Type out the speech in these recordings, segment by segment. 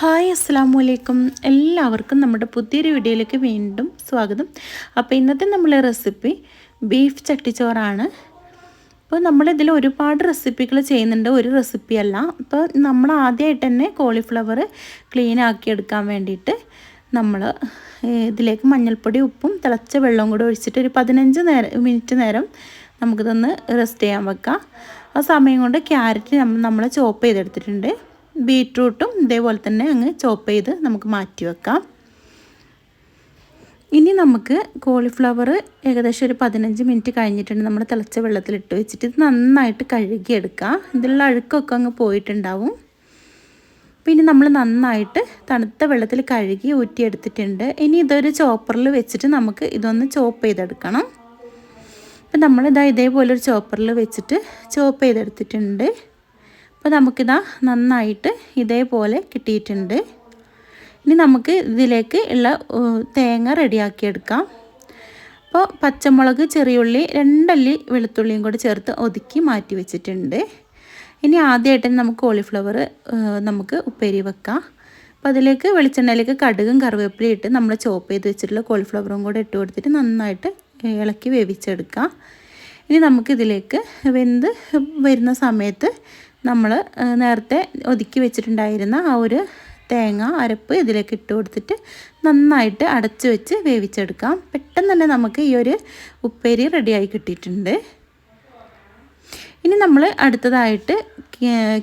Hi അസ്സാം വലൈക്കും എല്ലാവർക്കും നമ്മുടെ പുതിയൊരു വീഡിയോയിലേക്ക് വീണ്ടും സ്വാഗതം. അപ്പോൾ ഇന്നത്തെ നമ്മളെ റെസിപ്പി ബീഫ് ചട്ടിച്ചോറാണ്. അപ്പോൾ നമ്മളിതിൽ ഒരുപാട് റെസിപ്പികൾ ചെയ്യുന്നുണ്ട്. ഒരു റെസിപ്പി അല്ല അപ്പോൾ നമ്മൾ ആദ്യമായിട്ട് തന്നെ കോളിഫ്ലവർ ക്ലീൻ ആക്കിയെടുക്കാൻ വേണ്ടിയിട്ട് നമ്മൾ ഇതിലേക്ക് മഞ്ഞൾപ്പൊടി ഉപ്പും തിളച്ച വെള്ളവും കൂടി ഒഴിച്ചിട്ട് ഒരു പതിനഞ്ച് നേരം മിനിറ്റ് നേരം നമുക്കിതൊന്ന് റെസ്റ്റ് ചെയ്യാൻ വെക്കാം. ആ സമയം കൊണ്ട് ക്യാരറ്റ് നമ്മൾ നമ്മൾ ചോപ്പ് ചെയ്തെടുത്തിട്ടുണ്ട്. ബീട്രൂട്ടും ഇതേപോലെ തന്നെ അങ്ങ് ചോപ്പ് ചെയ്ത് നമുക്ക് മാറ്റി വെക്കാം. ഇനി നമുക്ക് കോളിഫ്ലവർ ഏകദേശം ഒരു പതിനഞ്ച് മിനിറ്റ് കഴിഞ്ഞിട്ടുണ്ട്. നമ്മൾ തിളച്ച വെള്ളത്തിലിട്ട് വെച്ചിട്ട് ഇത് നന്നായിട്ട് കഴുകിയെടുക്കുക ഇതിലുള്ള അഴുക്കൊക്കെ അങ്ങ് പോയിട്ടുണ്ടാവും. പിന്നെ നമ്മൾ നന്നായിട്ട് തണുത്ത വെള്ളത്തിൽ കഴുകി ഊറ്റിയെടുത്തിട്ടുണ്ട്. ഇനി ഇതൊരു ചോപ്പറിൽ വെച്ചിട്ട് നമുക്ക് ഇതൊന്ന് ചോപ്പ് ചെയ്തെടുക്കണം. അപ്പം നമ്മളിതാ ഇതേപോലെ ഒരു ചോപ്പറിൽ വെച്ചിട്ട് ചോപ്പ് ചെയ്തെടുത്തിട്ടുണ്ട്. അപ്പോൾ നമുക്കിതാ നന്നായിട്ട് ഇതേപോലെ കിട്ടിയിട്ടുണ്ട്. ഇനി നമുക്ക് ഇതിലേക്ക് ഉള്ള തേങ്ങ റെഡിയാക്കിയെടുക്കാം. അപ്പോൾ പച്ചമുളക് ചെറിയുള്ളി രണ്ടല്ലി വെളുത്തുള്ളിയും കൂടി ചേർത്ത് ഒതുക്കി മാറ്റി വെച്ചിട്ടുണ്ട്. ഇനി ആദ്യമായിട്ട് നമുക്ക് കോളിഫ്ലവർ നമുക്ക് ഉപ്പേരി വെക്കാം. അപ്പോൾ അതിലേക്ക് വെളിച്ചെണ്ണയിലേക്ക് കടുകും കറിവേപ്പിലയും ഇട്ട് നമ്മൾ ചോപ്പ് ചെയ്ത് വെച്ചിട്ടുള്ള കോളിഫ്ലവറും കൂടെ ഇട്ട് കൊടുത്തിട്ട് നന്നായിട്ട് ഇളക്കി വേവിച്ചെടുക്കാം. ഇനി നമുക്കിതിലേക്ക് വെന്ത് വരുന്ന സമയത്ത് നമ്മൾ നേരത്തെ ഒതുക്കി വെച്ചിട്ടുണ്ടായിരുന്ന ആ ഒരു തേങ്ങ അരപ്പ് ഇതിലേക്ക് ഇട്ട് കൊടുത്തിട്ട് നന്നായിട്ട് അടച്ചു വെച്ച് വേവിച്ചെടുക്കാം. പെട്ടെന്ന് തന്നെ നമുക്ക് ഈ ഒരു ഉപ്പേരി റെഡിയായി കിട്ടിയിട്ടുണ്ട്. ഇനി നമ്മൾ അടുത്തതായിട്ട്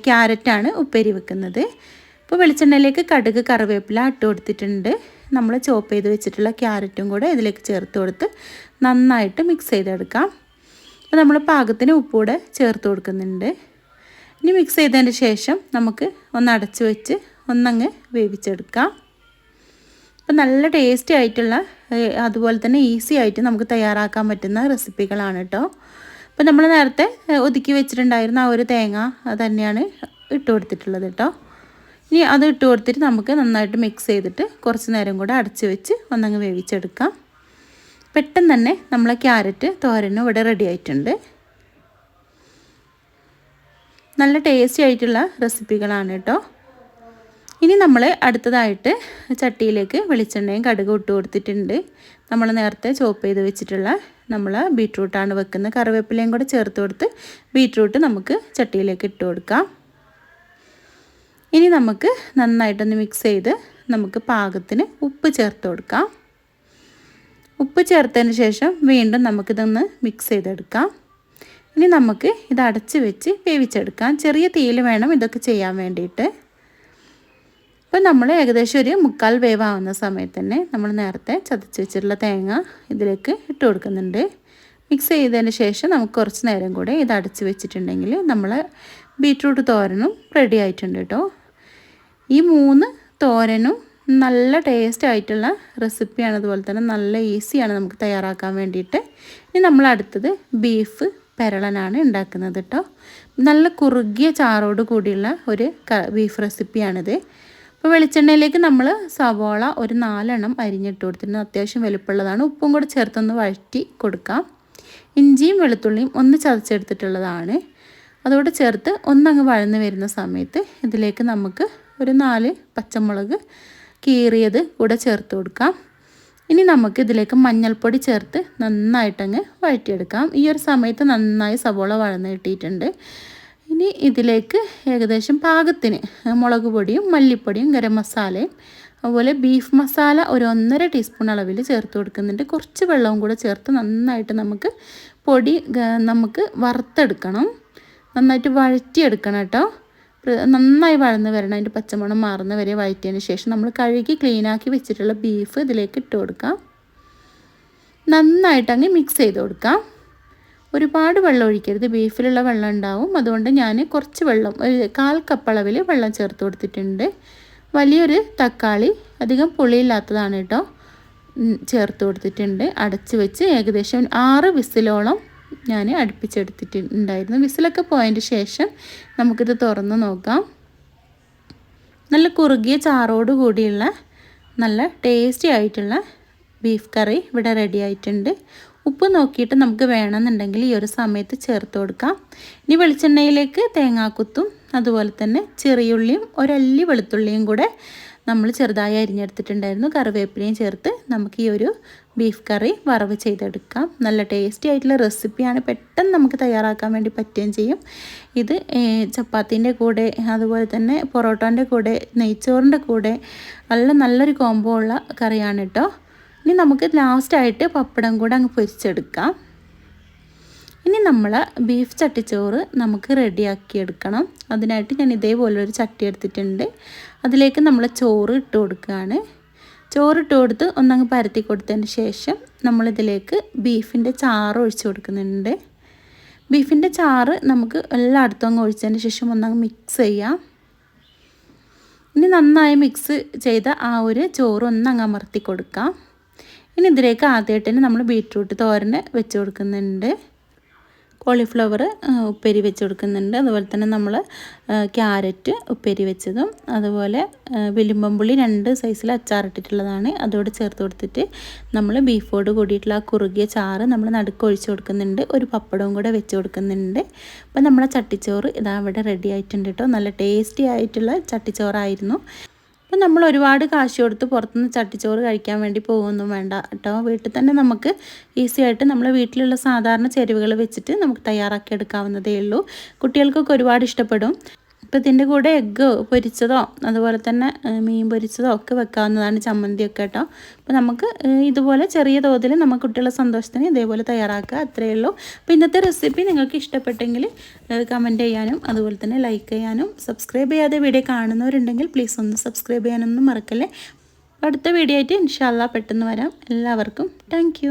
ക്യാരറ്റാണ് ഉപ്പേരി വെക്കുന്നത്. ഇപ്പോൾ വെളിച്ചെണ്ണയിലേക്ക് കടുക് കറിവേപ്പില ഇട്ട് കൊടുത്തിട്ടുണ്ട്. നമ്മൾ ചോപ്പ് ചെയ്ത് വെച്ചിട്ടുള്ള ക്യാരറ്റും കൂടെ ഇതിലേക്ക് ചേർത്ത് കൊടുത്ത് നന്നായിട്ട് മിക്സ് ചെയ്തെടുക്കാം. അപ്പോൾ നമ്മൾ പാകത്തിന് ഉപ്പൂടെ ചേർത്ത് കൊടുക്കുന്നുണ്ട്. ഇനി മിക്സ് ചെയ്തതിന് ശേഷം നമുക്ക് ഒന്ന് അടച്ചു വെച്ച് ഒന്നങ്ങ് വേവിച്ചെടുക്കാം. അപ്പം നല്ല ടേസ്റ്റി ആയിട്ടുള്ള അതുപോലെ തന്നെ ഈസി ആയിട്ട് നമുക്ക് തയ്യാറാക്കാൻ പറ്റുന്ന റെസിപ്പികളാണ് കേട്ടോ അപ്പം നമ്മൾ നേരത്തെ ഒതുക്കി വെച്ചിട്ടുണ്ടായിരുന്ന ആ ഒരു തേങ്ങ തന്നെയാണ് ഇട്ട് കൊടുത്തിട്ടുള്ളത് കേട്ടോ ഇനി അത് ഇട്ട് കൊടുത്തിട്ട് നമുക്ക് നന്നായിട്ട് മിക്സ് ചെയ്തിട്ട് കുറച്ച് നേരം കൂടെ അടച്ച് വെച്ച് ഒന്നങ്ങ് വേവിച്ചെടുക്കാം. പെട്ടെന്ന് തന്നെ നമ്മളെ ക്യാരറ്റ് തോരനും ഇവിടെ റെഡി ആയിട്ടുണ്ട്. നല്ല ടേസ്റ്റി ആയിട്ടുള്ള റെസിപ്പികളാണ് കേട്ടോ ഇനി നമ്മൾ അടുത്തതായിട്ട് ചട്ടിയിലേക്ക് വെളിച്ചെണ്ണയും കടുക് ഇട്ട് കൊടുത്തിട്ടുണ്ട്. നമ്മൾ നേരത്തെ ചോപ്പ് ചെയ്ത് വെച്ചിട്ടുള്ള നമ്മൾ ബീട്രൂട്ടാണ് വെക്കുന്നത്. കറിവേപ്പിലയും കൂടെ ചേർത്ത് കൊടുത്ത് ബീട്രൂട്ട് നമുക്ക് ചട്ടിയിലേക്ക് ഇട്ട് കൊടുക്കാം. ഇനി നമുക്ക് നന്നായിട്ടൊന്ന് മിക്സ് ചെയ്ത് നമുക്ക് പാകത്തിന് ഉപ്പ് ചേർത്ത് കൊടുക്കാം. ഉപ്പ് ചേർത്തതിന് ശേഷം വീണ്ടും നമുക്കിതൊന്ന് മിക്സ് ചെയ്തെടുക്കാം. ഇനി നമുക്ക് ഇത് അടച്ച് വെച്ച് വേവിച്ചെടുക്കാം. ചെറിയ തീയിൽ വേണം ഇതൊക്കെ ചെയ്യാൻ വേണ്ടിയിട്ട്. അപ്പോൾ നമ്മൾ ഏകദേശം ഒരു മുക്കാൽ വേവാവുന്ന സമയത്ത് തന്നെ നമ്മൾ നേരത്തെ ചതച്ച് വെച്ചിട്ടുള്ള തേങ്ങ ഇതിലേക്ക് ഇട്ട് കൊടുക്കുന്നുണ്ട്. മിക്സ് ചെയ്തതിന് ശേഷം നമുക്ക് കുറച്ച് നേരം കൂടെ ഇത് അടച്ച് വെച്ചിട്ടുണ്ടെങ്കിൽ നമ്മൾ ബീറ്റ്റൂട്ട് തോരനും റെഡി ആയിട്ടുണ്ട് കേട്ടോ. ഈ മൂന്ന് തോരനും നല്ല ടേസ്റ്റ് ആയിട്ടുള്ള റെസിപ്പിയാണ് അതുപോലെ തന്നെ നല്ല ഈസിയാണ് നമുക്ക് തയ്യാറാക്കാൻ വേണ്ടിയിട്ട്. ഇനി നമ്മൾ അടുത്തത് ബീഫ് പെരളനാണ് ഉണ്ടാക്കുന്നത് കേട്ടോ നല്ല കുറുകിയ ചാറോട് കൂടിയുള്ള ഒരു ബീഫ് റെസിപ്പിയാണിത് അപ്പോൾ വെളിച്ചെണ്ണയിലേക്ക് നമ്മൾ സവോള ഒരു നാലെണ്ണം അരിഞ്ഞിട്ട് കൊടുത്തിട്ടുണ്ട്. അത്യാവശ്യം വലുപ്പമുള്ളതാണ്. ഉപ്പും കൂടെ ചേർത്തൊന്ന് വഴറ്റി കൊടുക്കാം. ഇഞ്ചിയും വെളുത്തുള്ളിയും ഒന്ന് ചതച്ചെടുത്തിട്ടുള്ളതാണ്. അതോട് ചേർത്ത് ഒന്നങ്ങ് വഴന്ന് വരുന്ന സമയത്ത് ഇതിലേക്ക് നമുക്ക് ഒരു നാല് പച്ചമുളക് കീറിയത് കൂടെ ചേർത്ത് കൊടുക്കാം. ഇനി നമുക്ക് ഇതിലേക്ക് മഞ്ഞൾപ്പൊടി ചേർത്ത് നന്നായിട്ടങ്ങ് വഴറ്റിയെടുക്കാം. ഈ ഒരു സമയത്ത് നന്നായി സവോള വഴന്ന് കിട്ടിയിട്ടുണ്ട്. ഇനി ഇതിലേക്ക് ഏകദേശം പാകത്തിന് മുളക് പൊടിയും മല്ലിപ്പൊടിയും ഗരം മസാലയും അതുപോലെ ബീഫ് മസാല ഒരു ഒന്നര ടീസ്പൂൺ അളവിൽ ചേർത്ത് കൊടുക്കുന്നുണ്ട്. കുറച്ച് വെള്ളവും കൂടെ ചേർത്ത് നന്നായിട്ട് നമുക്ക് പൊടി നമുക്ക് വറുത്തെടുക്കണം. നന്നായിട്ട് വഴറ്റിയെടുക്കണം കേട്ടോ. നന്നായി വഴന്ന് വരണം. അതിന്റെ പച്ചമണം മാറുന്ന വരെ വഴറ്റിയതിന് ശേഷം നമ്മൾ കഴുകി ക്ലീനാക്കി വെച്ചിട്ടുള്ള ബീഫ് ഇതിലേക്ക് ഇട്ട് കൊടുക്കാം. നന്നായിട്ട് അങ്ങ് മിക്സ് ചെയ്ത് കൊടുക്കാം. ഒരുപാട് വെള്ളം ഒഴിക്കരുത്. ബീഫിലുള്ള വെള്ളം ഉണ്ടാവും. അതുകൊണ്ട് ഞാൻ കുറച്ച് വെള്ളം ഒരു കാൽ കപ്പ് അളവിൽ വെള്ളം ചേർത്ത് കൊടുത്തിട്ടുണ്ട്. വലിയൊരു തക്കാളി അധികം പുളിയില്ലാത്തതാണ് കേട്ടോ ചേർത്ത് കൊടുത്തിട്ടുണ്ട്. അടച്ച് വെച്ച് ഏകദേശം ആറ് വിസിലോളം ഞാൻ അടുപ്പിച്ചെടുത്തിട്ടുണ്ടായിരുന്നു. വിസിലൊക്കെ പോയതിന്റെ ശേഷം നമുക്കിത് തുറന്ന് നോക്കാം. നല്ല കുറുകിയ ചാറോട് കൂടിയുള്ള നല്ല ടേസ്റ്റി ആയിട്ടുള്ള ബീഫ് കറി ഇവിടെ റെഡി ആയിട്ടുണ്ട്. ഉപ്പ് നോക്കിയിട്ട് നമുക്ക് വേണമെന്നുണ്ടെങ്കിൽ ഈ ഒരു സമയത്ത് ചേർത്ത് കൊടുക്കാം. ഇനി വെളിച്ചെണ്ണയിലേക്ക് തേങ്ങാക്കുത്തും അതുപോലെ തന്നെ ചെറിയുള്ളിയും ഒരല്ലി വെളുത്തുള്ളിയും കൂടെ നമ്മൾ ചെറുതായി അരിഞ്ഞെടുത്തിട്ടുണ്ടായിരുന്നു. കറിവേപ്പിലയും ചേർത്ത് നമുക്ക് ഈ ഒരു ബീഫ് കറി വറവ് ചെയ്തെടുക്കാം. നല്ല ടേസ്റ്റി ആയിട്ടുള്ള റെസിപ്പിയാണ് പെട്ടെന്ന് നമുക്ക് തയ്യാറാക്കാൻ വേണ്ടി പറ്റുകയും ചെയ്യും. ഇത് ചപ്പാത്തിന്റെ കൂടെ അതുപോലെ തന്നെ പൊറോട്ടന്റെ കൂടെ നെയ്ച്ചോറിന്റെ കൂടെ നല്ല നല്ലൊരു കോംബോ ഉള്ള കറിയാണ് കേട്ടോ ഇനി നമുക്ക് ലാസ്റ്റായിട്ട് പപ്പടം കൂടെ അങ്ങ് പൊരിച്ചെടുക്കാം. ഇനി നമ്മൾ ബീഫ് ചട്ടിച്ചോറ് നമുക്ക് റെഡിയാക്കി എടുക്കണം. അതിനായിട്ട് ഞാൻ ഇതേപോലെ ഒരു ചട്ടി എടുത്തിട്ടുണ്ട്. അതിലേക്ക് നമ്മൾ ചോറ് ഇട്ട് കൊടുക്കുകയാണ്. ചോറിട്ട് കൊടുത്ത് ഒന്നങ്ങ് പരത്തി കൊടുത്തതിന് ശേഷം നമ്മളിതിലേക്ക് ബീഫിന്റെ ചാറ് ഒഴിച്ചു കൊടുക്കുന്നുണ്ട്. ബീഫിന്റെ ചാറ് നമുക്ക് എല്ലായിടത്തും അങ്ങ് ഒഴിച്ചതിന് ശേഷം ഒന്നങ്ങ് മിക്സ് ചെയ്യാം. ഇനി നന്നായി മിക്സ് ചെയ്ത ആ ഒരു ചോറ് ഒന്നങ്ങ് അമർത്തി കൊടുക്കാം. ഇനി ഇതിലേക്ക് ആദ്യമായിട്ട് തന്നെ നമ്മൾ ബീട്രൂട്ട് തോരന് വെച്ച് കൊടുക്കുന്നുണ്ട്. കോളിഫ്ലവർ ഉപ്പേരി വെച്ച് കൊടുക്കുന്നുണ്ട്. അതുപോലെ തന്നെ നമ്മൾ ക്യാരറ്റ് ഉപ്പേരി വെച്ചതും അതുപോലെ വിലുമ്പമ്പുള്ളി രണ്ട് സൈസിൽ അച്ചാറിട്ടിട്ടുള്ളതാണ്. അതോട് ചേർത്ത് കൊടുത്തിട്ട് നമ്മൾ ബീഫോട് കൂടിയിട്ടുള്ള ആ കുറുകിയ ചാറ് നമ്മൾ നടുക്ക് ഒഴിച്ച് കൊടുക്കുന്നുണ്ട്. ഒരു പപ്പടവും കൂടെ വെച്ച് കൊടുക്കുന്നുണ്ട്. അപ്പോൾ നമ്മളെ ചട്ടിച്ചോറ് ഇതാ ഇവിടെ റെഡി ആയിട്ടുണ്ട് കേട്ടോ നല്ല ടേസ്റ്റി ആയിട്ടുള്ള ചട്ടിച്ചോറായിരുന്നു. അപ്പം നമ്മൾ ഒരുപാട് കാശ് കൊടുത്ത് പുറത്തുനിന്ന് ചട്ടിച്ചോറ് കഴിക്കാൻ വേണ്ടി പോകുമൊന്നും വേണ്ട കേട്ടോ. വീട്ടിൽ തന്നെ നമുക്ക് ഈസി ആയിട്ട് നമ്മൾ വീട്ടിലുള്ള സാധാരണ ചേരുവകൾ വെച്ചിട്ട് നമുക്ക് തയ്യാറാക്കി എടുക്കാവുന്നതേ ഉള്ളൂ. കുട്ടികൾക്കൊക്കെ ഒരുപാട് ഇഷ്ടപ്പെടും. ഇപ്പോൾ ഇതിന്റെ കൂടെ എഗ്ഗ് പൊരിച്ചതോ അതുപോലെ തന്നെ മീൻ പൊരിച്ചതോ ഒക്കെ വെക്കാവുന്നതാണ് ചമ്മന്തിയൊക്കെ കേട്ടോ. അപ്പോൾ നമുക്ക് ഇതുപോലെ ചെറിയ തോതിൽ നമുക്ക് കുട്ടികളുടെ സന്തോഷത്തിന് ഇതേപോലെ തയ്യാറാക്കുക അത്രയേ ഉള്ളൂ. അപ്പോൾ ഇന്നത്തെ റെസിപ്പി നിങ്ങൾക്ക് ഇഷ്ടപ്പെട്ടെങ്കിൽ കമന്റ് ചെയ്യാനും അതുപോലെ തന്നെ ലൈക്ക് ചെയ്യാനും സബ്സ്ക്രൈബ് ചെയ്യാതെ വീഡിയോ കാണുന്നവരുണ്ടെങ്കിൽ പ്ലീസ് ഒന്ന് സബ്സ്ക്രൈബ് ചെയ്യാനൊന്നും മറക്കല്ലേ. അടുത്ത വീഡിയോ ആയിട്ട് ഇൻഷാല്ല പെട്ടെന്ന് വരാം. എല്ലാവർക്കും താങ്ക്